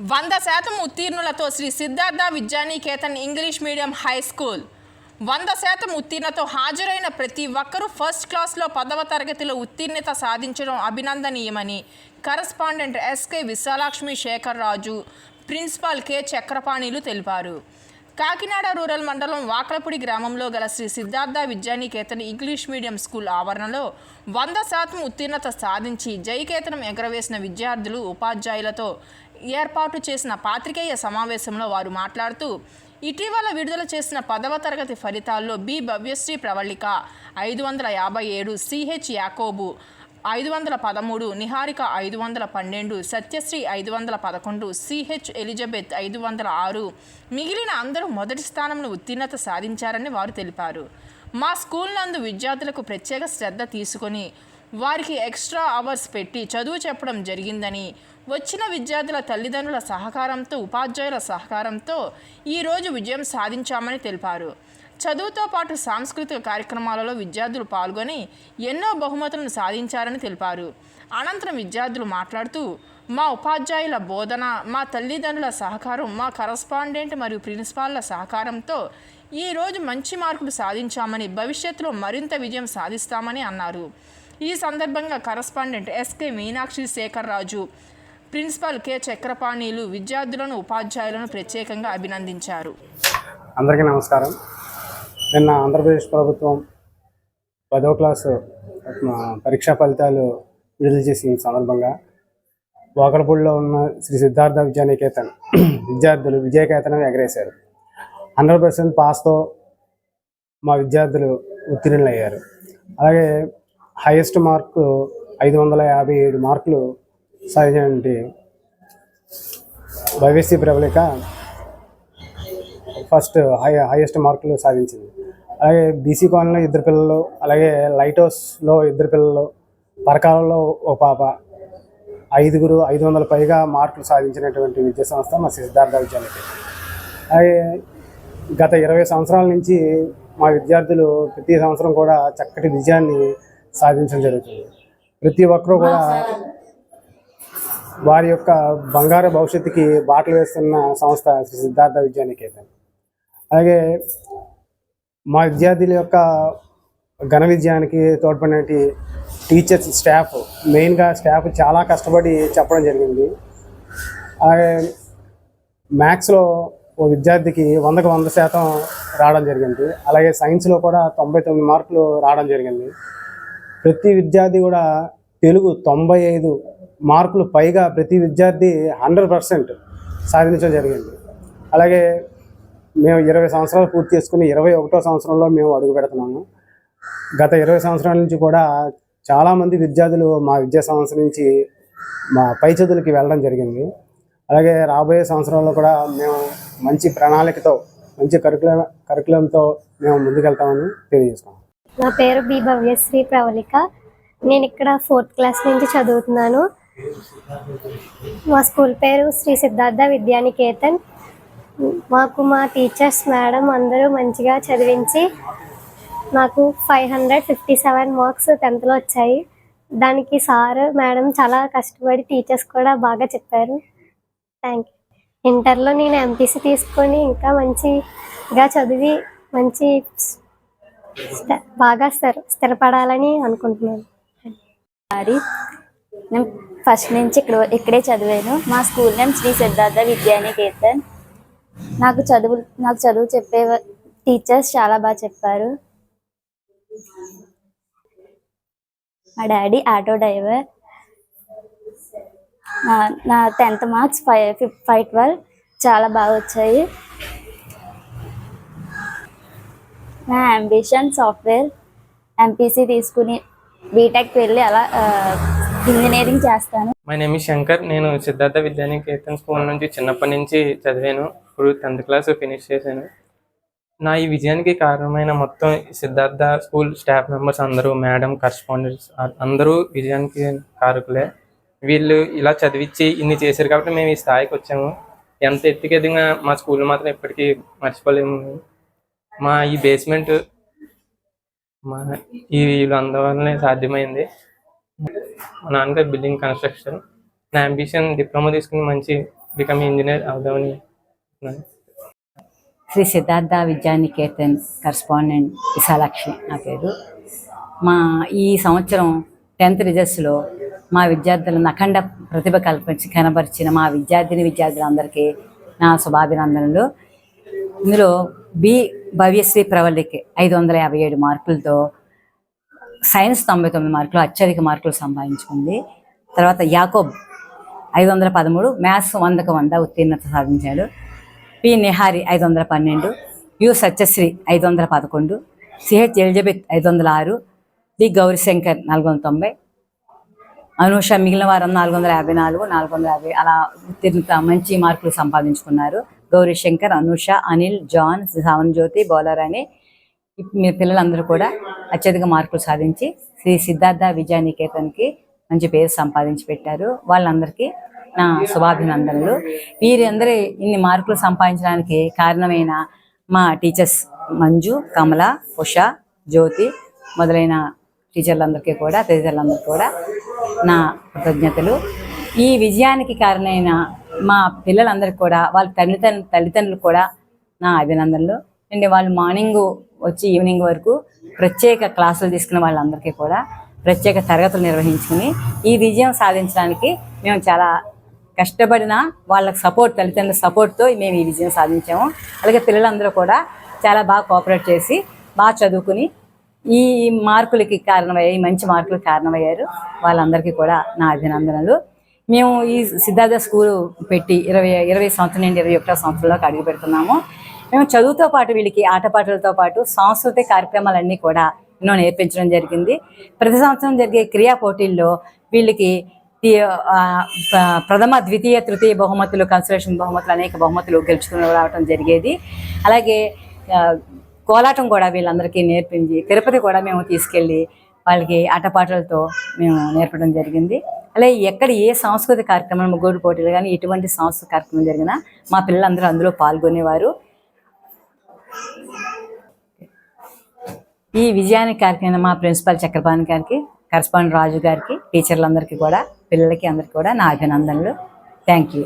వంద శాతం ఉత్తీర్ణులతో Shri Siddhartha Vidyaniketan English medium high school. వంద శాతం ఉత్తీర్ణతో హాజరైన ప్రతి ఒక్కరూ ఫస్ట్ క్లాస్లో పదవ తరగతిలో ఉత్తీర్ణత సాధించడం అభినందనీయమని correspondent SK Visalakshmi Sekhar Raju principal K. చక్రపాణిలు తెలిపారు. కాకినాడ రూరల్ మండలం వాకలపూడి గ్రామంలో గల Shri Siddhartha Vidyaniketan English medium school ఆవరణలో వంద శాతం ఉత్తీర్ణత సాధించి జైకేతనం ఎగరవేసిన విద్యార్థులు ఉపాధ్యాయులతో ఏర్పాటు చేసిన పాత్రికేయ సమావేశంలో వారు మాట్లాడుతూ ఇటీవల విడుదల చేసిన పదవ తరగతి ఫలితాల్లో బి భవ్యశ్రీ ప్రవళిక ఐదు వందల యాభై ఏడు సిహెచ్ యాకోబు ఐదు వందల పదమూడు నిహారిక ఐదు వందల పన్నెండు సత్యశ్రీ ఐదు వందల పదకొండు సిహెచ్ ఎలిజబెత్ ఐదు వందల ఆరు మిగిలిన అందరూ మొదటి స్థానంలో ఉత్తీర్ణత సాధించారని వారు తెలిపారు. మా స్కూల్ నందు విద్యార్థులకు ప్రత్యేక శ్రద్ధ తీసుకొని వారికి ఎక్స్ట్రా అవర్స్ పెట్టి చదువు చెప్పడం జరిగిందని వచ్చిన విద్యార్థుల తల్లిదండ్రుల సహకారంతో ఉపాధ్యాయుల సహకారంతో ఈరోజు విజయం సాధించామని తెలిపారు. చదువుతో పాటు సాంస్కృతిక కార్యక్రమాలలో విద్యార్థులు పాల్గొని ఎన్నో బహుమతులను సాధించారని తెలిపారు. అనంతరం విద్యార్థులు మాట్లాడుతూ మా ఉపాధ్యాయుల బోధన మా తల్లిదండ్రుల సహకారం మా కరస్పాండెంట్ మరియు ప్రిన్సిపాల్ల సహకారంతో ఈరోజు మంచి మార్కులు సాధించామని భవిష్యత్తులో మరింత విజయం సాధిస్తామని అన్నారు. ఈ సందర్భంగా correspondent SK Meenakshi Sekhar Raju principal K. చక్రపాణిలు విద్యార్థులను ఉపాధ్యాయులను ప్రత్యేకంగా అభినందించారు. అందరికీ నమస్కారం. నిన్న ఆంధ్రప్రదేశ్ ప్రభుత్వం పదవ క్లాసు పరీక్షా ఫలితాలు విడుదల చేసిన సందర్భంగా. వాకలపూడిలో ఉన్న శ్రీ సిద్ధార్థ విద్యానికేతన్ విద్యార్థులు విజయకేతనం ఎగరేశారు. హండ్రెడ్ పర్సెంట్ పాస్తో మా విద్యార్థులు ఉత్తీర్ణులయ్యారు. అలాగే హైయెస్ట్ మార్కు ఐదు వందల యాభై ఏడు మార్కులు సాధించినటువంటి Bhavyasri Prabalika first high highest మార్కులు సాధించింది. అలాగే బీసీ కాలనీలో ఇద్దరు పిల్లలు అలాగే లైట్ హౌస్లో ఇద్దరు పిల్లలు పరకాలలో ఓ పాప. ఐదుగురు ఐదు వందల పైగా మార్కులు సాధించినటువంటి విద్యా సంస్థ మా సిద్ధార్థ విద్యాలయం. అలాగే గత ఇరవై సంవత్సరాల నుంచి మా విద్యార్థులు ప్రతి సంవత్సరం కూడా చక్కటి విజయాన్ని సాధించడం జరుగుతుంది. ప్రతి ఒక్కరూ కూడా వారి యొక్క బంగారు భవిష్యత్తుకి బాటలు వేస్తున్న సంస్థ శ్రీ సిద్ధార్థ విద్యానికేతన్. అలాగే మా విద్యార్థుల యొక్క ఘన విజయానికి తోడ్పడినటువంటి టీచర్స్ స్టాఫ్ మెయిన్గా స్టాఫ్ చాలా కష్టపడి చెప్పడం జరిగింది. అలాగే మ్యాథ్స్లో ఓ విద్యార్థికి వందకు వంద శాతం రావడం జరిగింది. అలాగే సైన్స్లో కూడా తొంభై తొమ్మిది మార్కులు రావడం జరిగింది. ప్రతి విద్యార్థి కూడా తెలుగు తొంభై ఐదు మార్కులు పైగా ప్రతి విద్యార్థి హండ్రెడ్ పర్సెంట్ సాధించడం జరిగింది. అలాగే మేము ఇరవై సంవత్సరాలు పూర్తి చేసుకుని ఇరవై ఒకటో సంవత్సరంలో మేము అడుగు పెడుతున్నాము. గత ఇరవై సంవత్సరాల నుంచి కూడా చాలామంది విద్యార్థులు మా విద్యా సంస్థ నుంచి మా పై చదువులకి వెళ్ళడం జరిగింది. అలాగే రాబోయే సంవత్సరంలో కూడా మేము మంచి ప్రణాళికతో మంచి కరికులం కరికులంతో మేము ముందుకెళ్తామని తెలియజేస్తాం నా పేరు బి భవ్యశ్రీ ప్రవళిక. నేను ఇక్కడ ఫోర్త్ క్లాస్ నుంచి చదువుతున్నాను. మా స్కూల్ పేరు శ్రీ సిద్ధార్థ విద్యానికేతన్. మాకు మా టీచర్స్ మేడం అందరూ మంచిగా చదివించి నాకు five hundred fifty seven marks టెన్త్లో వచ్చాయి. దానికి సార్ మేడం చాలా కష్టపడి టీచర్స్ కూడా బాగా చెప్పారు. Thank you. ఇంటర్లో నేను ఎంపీసీ తీసుకొని ఇంకా మంచిగా చదివి మంచి స్థ- బాగా స్థిర స్థిరపడాలని అనుకుంటున్నాను. మరి నేను ఫస్ట్ నుంచి ఇక్కడ ఇక్కడే చదివాను. మా స్కూల్ నేమ్ శ్రీ సిద్ధార్థ విద్యానికేతన్. నాకు చదువు నాకు చదువు చెప్పే టీచర్స్ చాలా బాగా చెప్పారు. మా డాడీ ఆటో డ్రైవర్. నా నా tenth marks five fif five twelve చాలా బాగా వచ్చాయి. నా అంబిషన్ సాఫ్ట్వేర్ ఎంపీసీ తీసుకుని బీటెక్ వెళ్ళి అలా ఇంజనీరింగ్ చేస్తాను. మై నేమ్ శంకర్ నేను సిద్ధార్థ విద్యానికేతన్ స్కూల్ నుంచి చిన్నప్పటి నుంచి చదివాను. ఇప్పుడు టెన్త్ క్లాస్ ఫినిష్ చేశాను. నా ఈ విజయానికి కారణమైన మొత్తం సిద్ధార్థ స్కూల్ స్టాఫ్ మెంబర్స్ అందరూ మేడం కరస్పాండెంట్స్ అందరూ విజయానికి కారకులే. వీళ్ళు ఇలా చదివించి ఇన్ని చేశారు కాబట్టి మేము ఈ స్థాయికి వచ్చాము. ఎంత ఎత్తుకి మా స్కూల్ మాత్రం ఎప్పటికీ మర్చిపోలేము. మా ఈ బేస్మెంట్ మా ఈ వీళ్ళు అందువల్లనే సాధ్యమైంది. మా నాన్నగారు బిల్డింగ్ కన్స్ట్రక్షన్ నా అంబిషన్ డిప్లొమా తీసుకుని మంచి బికమ్ ఇంజనీర్ అవుదామని శ్రీ సిద్ధార్థ విద్యానికేతన్ కరస్పాండెంట్ విశాలక్ష్మి నా పేరు. మా ఈ సంవత్సరం టెన్త్ రిజల్ట్స్లో మా విద్యార్థులను అఖండ ప్రతిభ కల్పించి కనబరిచిన మా విద్యార్థిని విద్యార్థులందరికీ నా శుభాభినందనలు. ఇందులో బి భవ్యశ్రీ ప్రవల్లికి ఐదు వందల యాభై ఏడు మార్కులతో సైన్స్ తొంభై తొమ్మిది మార్కులు అత్యధిక మార్కులు సంపాదించుకుంది. తర్వాత యాకోబ్ ఐదు వందల పదమూడు మ్యాథ్స్ వందకు వంద ఉత్తీర్ణత సాధించాడు. పి నిహారి ఐదు వందల పన్నెండు యు సత్యశ్రీ ఐదు వందల పదకొండు సిహెచ్ ఎలిజబెత్ ఐదు వందల ఆరు డి గౌరీశంకర్ నాలుగు వందల తొంభై అనూష మిగిలిన వారం నాలుగు వందల యాభై నాలుగు నాలుగు వందల యాభై అలా ఉత్తీర్ణత మంచి మార్కులు సంపాదించుకున్నారు. గౌరీశంకర్ అనూష అనిల్ జాన్ సావన్ జ్యోతి బౌలర్ అని మీ పిల్లలందరూ కూడా అత్యధిక మార్కులు సాధించి శ్రీ సిద్ధార్థ విజయనికేతన్కి మంచి పేరు సంపాదించి పెట్టారు. వాళ్ళందరికీ నా శుభాభినందనలు. వీరందరూ ఇన్ని మార్కులు సంపాదించడానికి కారణమైన మా టీచర్స్ మంజు కమల ఉష జ్యోతి మొదలైన టీచర్లందరికీ కూడా తదితరులందరికీ కూడా నా కృతజ్ఞతలు. ఈ విజయానికి కారణమైన మా పిల్లలందరికీ కూడా వాళ్ళ తల్లిదండ్రులు తల్లిదండ్రులు కూడా నా అభినందనలు. అండ్ వాళ్ళు మార్నింగ్ వచ్చి ఈవినింగ్ వరకు ప్రత్యేక క్లాసులు తీసుకున్న వాళ్ళందరికీ కూడా ప్రత్యేక తరగతులు నిర్వహించుకుని ఈ విజయం సాధించడానికి మేము చాలా కష్టపడిన వాళ్ళకి సపోర్ట్ తల్లిదండ్రుల సపోర్ట్తో మేము ఈ విజయం సాధించాము. అలాగే పిల్లలందరూ కూడా చాలా బాగా కోఆపరేట్ చేసి బాగా చదువుకుని ఈ మార్కులకి కారణమయ్యాయి మంచి మార్కులకు కారణమయ్యారు వాళ్ళందరికీ కూడా నా అభినందనలు. మేము ఈ సిద్ధార్థ స్కూల్ పెట్టి ఇరవై ఇరవై సంవత్సరం నుండి ఇరవై ఒకటో సంవత్సరంలోకి అడుగు పెడుతున్నాము. మేము చదువుతో పాటు వీళ్ళకి ఆటపాటలతో పాటు సాంస్కృతిక కార్యక్రమాలన్నీ కూడా ఎన్నో నేర్పించడం జరిగింది. ప్రతి సంవత్సరం జరిగే క్రియా పోటీల్లో వీళ్ళకి ప్రథమ ద్వితీయ తృతీయ బహుమతులు కన్సలేషన్ బహుమతులు అనేక బహుమతులు గెలుచుకుని రావడం జరిగేది. అలాగే కోలాటం కూడా వీళ్ళందరికీ నేర్పించి తిరుపతి కూడా మేము తీసుకెళ్ళి వాళ్ళకి ఆటపాటలతో మేము నేర్పడం జరిగింది. అలాగే ఎక్కడ ఏ సాంస్కృతిక కార్యక్రమం ముగ్గురు పోటీలు కానీ ఎటువంటి సాంస్కృతిక కార్యక్రమం జరిగినా మా పిల్లలందరూ అందులో పాల్గొనేవారు. ఈ విజయానికి కార్యక్రమం మా ప్రిన్సిపల్ చక్రపాణి గారికి కరస్పాండ్ రాజు గారికి టీచర్లందరికీ కూడా పిల్లలకి అందరికీ కూడా నా అభినందనలు. Thank you